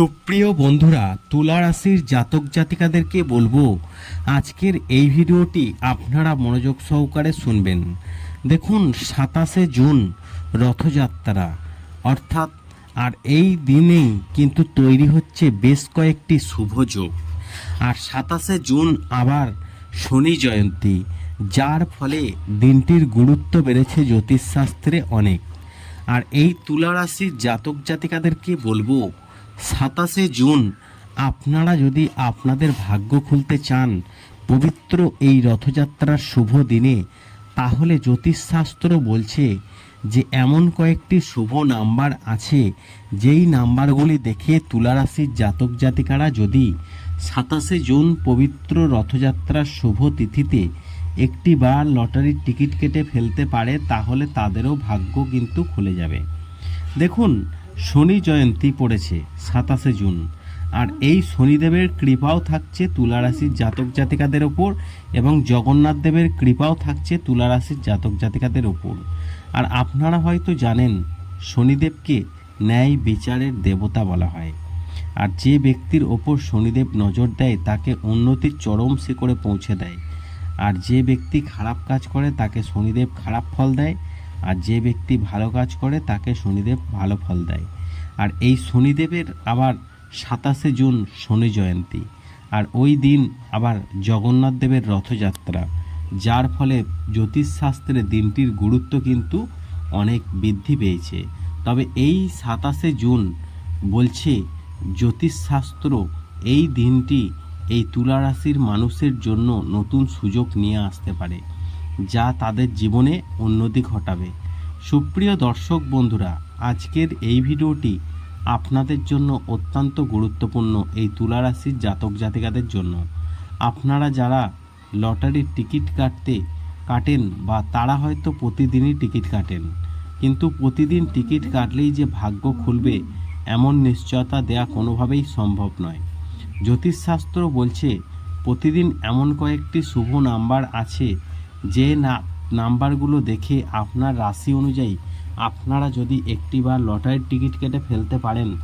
সুপ্রিয় বন্ধুরা, তুলা রাশির জাতক জাতিকাদেরকে বলব, আজকের এই ভিডিওটি আপনারা মনোযোগ সহকারে শুনবেন। দেখুন, সাতাশে জুন, রথযাত্রা। অর্থাৎ, আর এই দিনেই কিন্তু তৈরি হচ্ছে বেশ কয়েকটি শুভ যোগ। আর সাতাশে জুন আবার শনি জয়ন্তী, যার ফলে দিনটির গুরুত্ব বেড়েছে জ্যোতিষশাস্ত্রে অনেক। আর এই তুলা রাশির জাতক জাতিকাদেরকে বলব সাতাশে জুন, আপনারা যদি আপনাদের ভাগ্য খুলতে চান পবিত্র এই রথযাত্রার শুভ দিনে, তাহলে জ্যোতিষশাস্ত্র বলছে যে এমন কয়েকটি শুভ নাম্বার আছে, যেই নাম্বারগুলি দেখে তুলা রাশির জাতক জাতিকারা যদি সাতাশে জুন পবিত্র রথযাত্রার শুভ তিথিতে একটি বার লটারির টিকিট কেটে ফেলতে পারে, তাহলে তাদেরও ভাগ্য কিন্তু খুলে যাবে। দেখুন শনি জয়ন্তী পড়েছে, সাতাশে জুন। আর এই শনিদেবের কৃপাও থাকছে তুলারাশির জাতক জাতিকাদের ওপর এবং জগন্নাথ দেবের কৃপাও থাকছে তুলা রাশির জাতক জাতিকাদের ওপর। আর আপনারা হয়তো জানেন, শনিদেবকে ন্যায় বিচারের দেবতা বলা হয়। আর যে ব্যক্তির ওপর শনিদেব নজর দেয়, তাকে উন্নতির চরম শিখরে পৌঁছে দেয়। আর যে ব্যক্তি খারাপ কাজ করে, তাকে শনিদেব খারাপ ফল দেয়। আর যে ব্যক্তি ভালো কাজ করে, তাকে শনিদেব ভালো ফল দেয়। আর এই শনিদেবের আবার সাতাশে জুন শনি জয়ন্তী। আর ওই দিন আবার জগন্নাথ দেবের রথযাত্রা। যার ফলে জ্যোতিষশাস্ত্রে দিনটির গুরুত্ব কিন্তু অনেক বৃদ্ধি পেয়েছে। তবে এই সাতাশে জুন বলছে জ্যোতিষশাস্ত্র এই দিনটি এই তুলা রাশির মানুষের জন্য নতুন সুযোগ নিয়ে আসতে পারে। যা তাদের জীবনে উন্নতি ঘটাবে। সুপ্রিয় দর্শক বন্ধুরা, আজকের এই ভিডিওটি আপনাদের জন্য অত্যন্ত গুরুত্বপূর্ণ এই তুলা রাশির জাতক জাতিকাদের জন্য। আপনারা যারা লটারির টিকিট কাটতে কাটেন বা তারা হয়তো প্রতিদিনই টিকিট কাটেন, কিন্তু প্রতিদিন টিকিট কাটলেই যে ভাগ্য খুলবে এমন নিশ্চয়তা দেয়া কোনোভাবেই সম্ভব নয়। জ্যোতিষশাস্ত্র বলছে, প্রতিদিন এমন কয়েকটি শুভ নাম্বার আছে যে না, নাম্বারগুলো দেখে আপনার রাশি অনুযায়ী আপনারা যদি একটিবার লটারির টিকিট কেটে ফেলতে পারেন,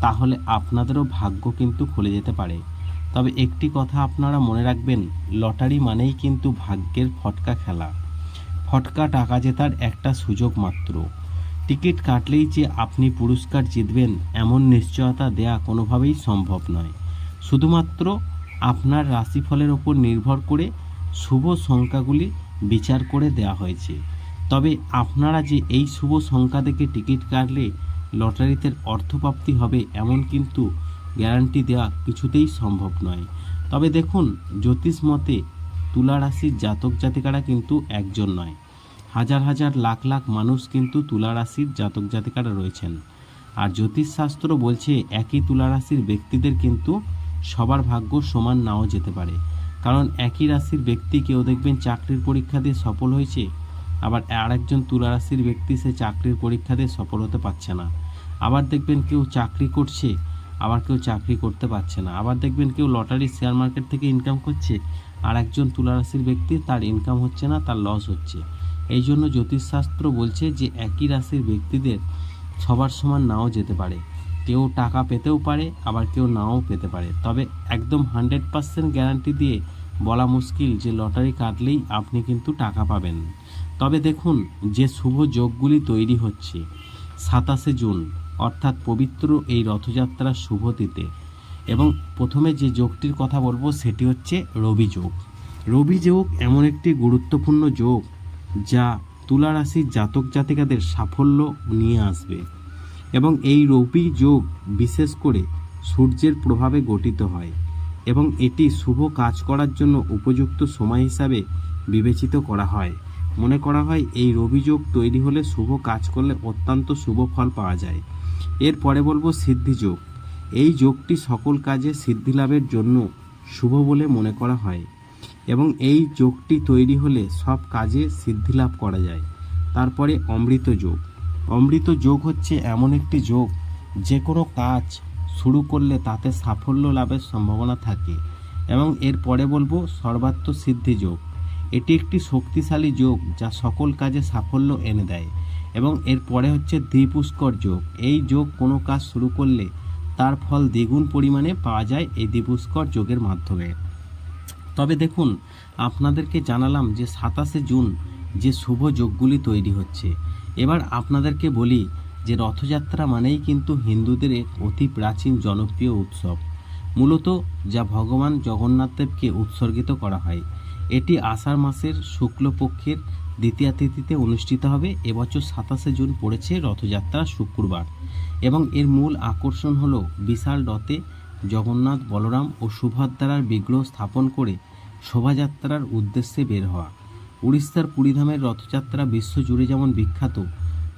তাহলে আপনাদেরও ভাগ্য কিন্তু খুলে যেতে পারে। তবে একটি কথা আপনারা মনে রাখবেন, লটারি মানেই কিন্তু ভাগ্যের ফটকা খেলা। ফটকা টাকা জেতার একটা সুযোগ মাত্র। টিকিট কাটলেই যে আপনি পুরস্কার জিতবেন, এমন নিশ্চয়তা দেয়া কোনোভাবেই সম্ভব নয়। শুধুমাত্র আপনার রাশিফলের ওপর নির্ভর করে শুভ সংখ্যাগুলি বিচার করে দেওয়া হয়েছে। তবে আপনারা যে এই শুভ সংখ্যা দেখে টিকিট কাটলে লটারিতে অর্থপ্রাপ্তি হবে এমন কিন্তু গ্যারান্টি দেওয়া কিছুতেই সম্ভব নয়। তবে দেখুন, জ্যোতিষ মতে তুলা রাশির জাতক জাতিকারা কিন্তু একজন নয়। হাজার হাজার লাখ লাখ মানুষ কিন্তু তুলা রাশির জাতক জাতিকারা রয়েছেন। আর জ্যোতিষশাস্ত্র বলছে, একই তুলা রাশির ব্যক্তিদের কিন্তু সবার ভাগ্য সমান নাও যেতে পারে। কারণ একই রাশির ব্যক্তি কেউ দেখবেন চাকরির পরীক্ষা দিয়ে সফল হয়েছে, আবার আরেকজন তুলা রাশির ব্যক্তি সে চাকরির পরীক্ষা দিয়ে সফল হতে পারছে না। আবার দেখবেন কেউ চাকরি করছে, আবার কেউ চাকরি করতে পারছে না। আবার দেখবেন কেউ লটারি শেয়ার মার্কেট থেকে ইনকাম করছে আর একজন তুলা রাশির ব্যক্তি তার ইনকাম হচ্ছে না, তার লস হচ্ছে। এই জন্য জ্যোতিষশাস্ত্র বলছে যে একই রাশির ব্যক্তিদের সবার সমান নাও যেতে পারে। কেউ টাকা পেতেও পারে, আবার কেউ নাও পেতে পারে। তবে একদম হান্ড্রেড পার্সেন্ট গ্যারান্টি দিয়ে বলা মুশকিল যে লটারি কাটলেই আপনি কিন্তু টাকা পাবেন। তবে দেখুন, যে শুভ যোগগুলি তৈরি হচ্ছে, সাতাশে জুন, অর্থাৎ পবিত্র এই রথযাত্রার শুভ শুভতিতে। এবং প্রথমে যে যোগটির কথা বলব, সেটি হচ্ছে রবি যোগ। রবি যোগ এমন একটি গুরুত্বপূর্ণ যোগ যা তুলা রাশির জাতক জাতিকাদের সাফল্য নিয়ে আসবে। এবং এই রবি যোগ বিশেষ করে সূর্যের প্রভাবে গঠিত হয় এবং এটি শুভ কাজ করার জন্য উপযুক্ত সময় হিসাবে বিবেচিত করা হয়। মনে করা হয় এই রবি যোগ তৈরি হলে শুভ কাজ করলে অত্যন্ত শুভ ফল পাওয়া যায়। এরপরে বলব সিদ্ধি যোগ। এই যোগটি সকল কাজে সিদ্ধি লাভের জন্য শুভ বলে মনে করা হয় এবং এই যোগটি তৈরি হলে সব কাজে সিদ্ধি লাভ করা যায়। তারপরে অমৃত যোগ। অমৃত যোগ হচ্ছে এমন একটি যোগ, যে কোনো কাজ শুরু করলে তাতে সাফল্য লাভের সম্ভাবনা থাকে এবং এরপরে বলব সর্বাত্ম সিদ্ধি যোগ। এটি একটি শক্তিশালী যোগ যা সকল কাজে সাফল্য এনে দেয় এবং এরপরে হচ্ছে দ্বিপুষ্কর যোগ। এই যোগ কোনো কাজ শুরু করলে তার ফল দ্বিগুণ পরিমাণে পাওয়া যায় এই দিবুস্কর যোগের মাধ্যমে। তবে দেখুন, আপনাদেরকে জানালাম যে সাতাশে জুন যে শুভ যোগগুলি তৈরি হচ্ছে। এবার আপনাদেরকে বলি যে রথযাত্রা মানেই কিন্তু হিন্দুদের এক অতি প্রাচীন জনপ্রিয় উৎসব। মূলত যা ভগবান জগন্নাথদেবকে উৎসর্গিত করা হয়। এটি আষাঢ় মাসের শুক্লপক্ষের দ্বিতীয়া তিথিতে অনুষ্ঠিত হবে। এবছর সাতাশে জুন পড়েছে রথযাত্রা শুক্রবার এবং এর মূল আকর্ষণ হলো বিশাল রথে জগন্নাথ বলরাম ও সুভদ্রার বিগ্রহ স্থাপন করে শোভাযাত্রার উদ্দেশ্যে বের হওয়া। উড়িষ্যার পুরীধামের রথযাত্রা বিশ্বজুড়ে যেমন বিখ্যাত,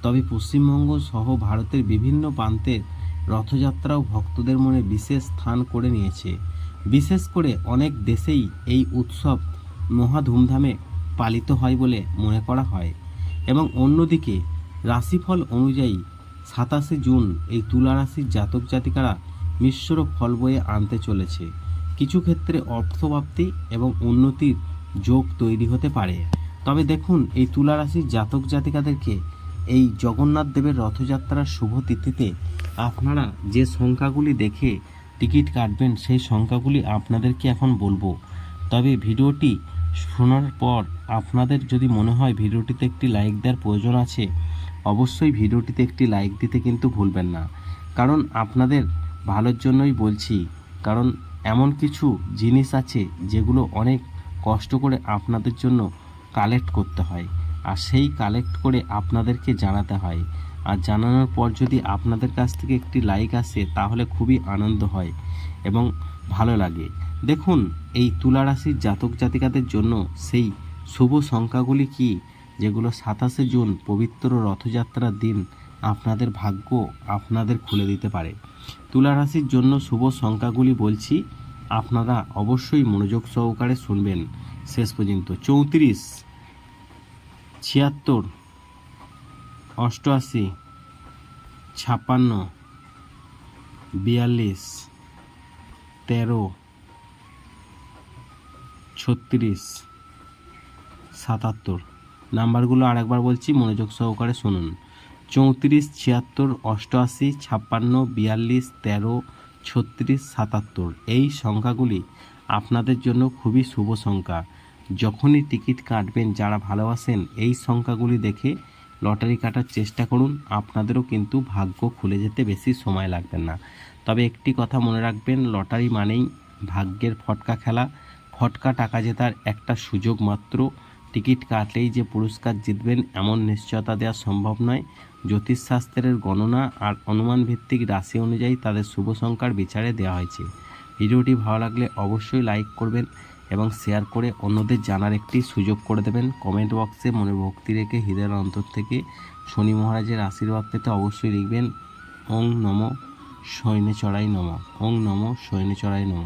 তবে পশ্চিমবঙ্গ সহ ভারতের বিভিন্ন প্রান্তের রথযাত্রাও ভক্তদের মনে বিশেষ স্থান করে নিয়েছে। বিশেষ করে অনেক দেশেই এই উৎসব মহা ধুমধামে পালিত হয় বলে মনে করা হয় এবং অন্যদিকে রাশিফল অনুযায়ী সাতাশে জুন এই তুলা রাশির জাতক জাতিকারা মিশ্র ফল বয়ে আনতে চলেছে। কিছু ক্ষেত্রে অর্থপ্রাপ্তি এবং উন্নতির যোগ তৈরি হতে পারে। তবে দেখুন, এই তুলা রাশির জাতক জাতিকাদেরকে এই জগন্নাথ দেবের রথযাত্রার শুভ তিথিতে আপনারা যে সংখ্যাগুলি দেখে টিকিট কাটবেন, সেই সংখ্যাগুলি আপনাদেরকে এখন বলব। তবে ভিডিওটি শোনার পর আপনাদের যদি মনে হয় ভিডিওটিতে একটি লাইক দেওয়ার প্রয়োজন আছে, অবশ্যই ভিডিওটিতে একটি লাইক দিতে কিন্তু ভুলবেন না। কারণ আপনাদের ভালোর জন্যই বলছি, কারণ এমন কিছু জিনিস আছে যেগুলো অনেক কষ্ট করে আপনাদের জন্য কালেক্ট করতে হয়। আর সেই কালেক্ট করে আপনাদেরকে জানাতে হয়। আর জানানোর পর যদি আপনাদের কাছ থেকে একটি লাইক আসে, তাহলে খুবই আনন্দ হয় এবং ভালো লাগে। দেখুন, এই তুলা রাশির জাতক জাতিকাদের জন্য সেই শুভ সংখ্যাগুলি কি? যেগুলো সাতাশে জুন পবিত্র রথযাত্রার দিন আপনাদের ভাগ্য আপনাদের খুলে দিতে পারে। তুলা রাশির জন্য শুভ সংখ্যাগুলি বলছি, আপনারা অবশ্যই মনোযোগ সহকারে শুনবেন। শেষ পর্যন্ত চৌত্রিশ। ছিয়াত্তর, অষ্টআশি, ছাপ্পান্ন, বিয়াল্লিশ, তেরো, ছত্রিশ, সাতাত্তর। নাম্বারগুলো আরেকবার বলছি, মনোযোগ সহকারে শুনুন। চৌত্রিশ, ছিয়াত্তর, অষ্টআশি, ছাপ্পান্ন, বিয়াল্লিশ, তেরো, ছত্রিশ, সাতাত্তর। এই সংখ্যাগুলি আপনাদের জন্য খুবই শুভ সংখ্যা। যখনই টিকিট কাটবেন যারা ভালোবাসেন এই সংখ্যাগুলি দেখে লটারি কাটার চেষ্টা করুন। আপনাদেরও কিন্তু ভাগ্য খুলে যেতে বেশি সময় লাগবে না। তবে একটি কথা মনে রাখবেন, লটারি মানেই ভাগ্যের ফটকা খেলা। ফটকা টাকা জেতার একটা সুযোগ মাত্র। টিকিট কাটলেই যে পুরস্কার জিতবেন এমন নিশ্চয়তা দেওয়া সম্ভব নয়। জ্যোতিষশাস্ত্রের গণনা আর অনুমান ভিত্তিক রাশি অনুযায়ী তাদের শুভ সংখ্যার বিচারে দেওয়া হয়েছে। ভিডিওটি ভালো লাগলে অবশ্যই লাইক করবেন। এবং শেয়ার করে অন্যদের জানার একটি সুযোগ করে দেবেন। কমেন্ট বক্সে মনে ভক্তি রেখে হৃদয়ের অন্তর থেকে শনি মহারাজের আশীর্বাদ পেতে অবশ্যই লিখবেন, ওং নম সৈন্য চড়াই নম, ওং নম সৈন্য চড়াই নম।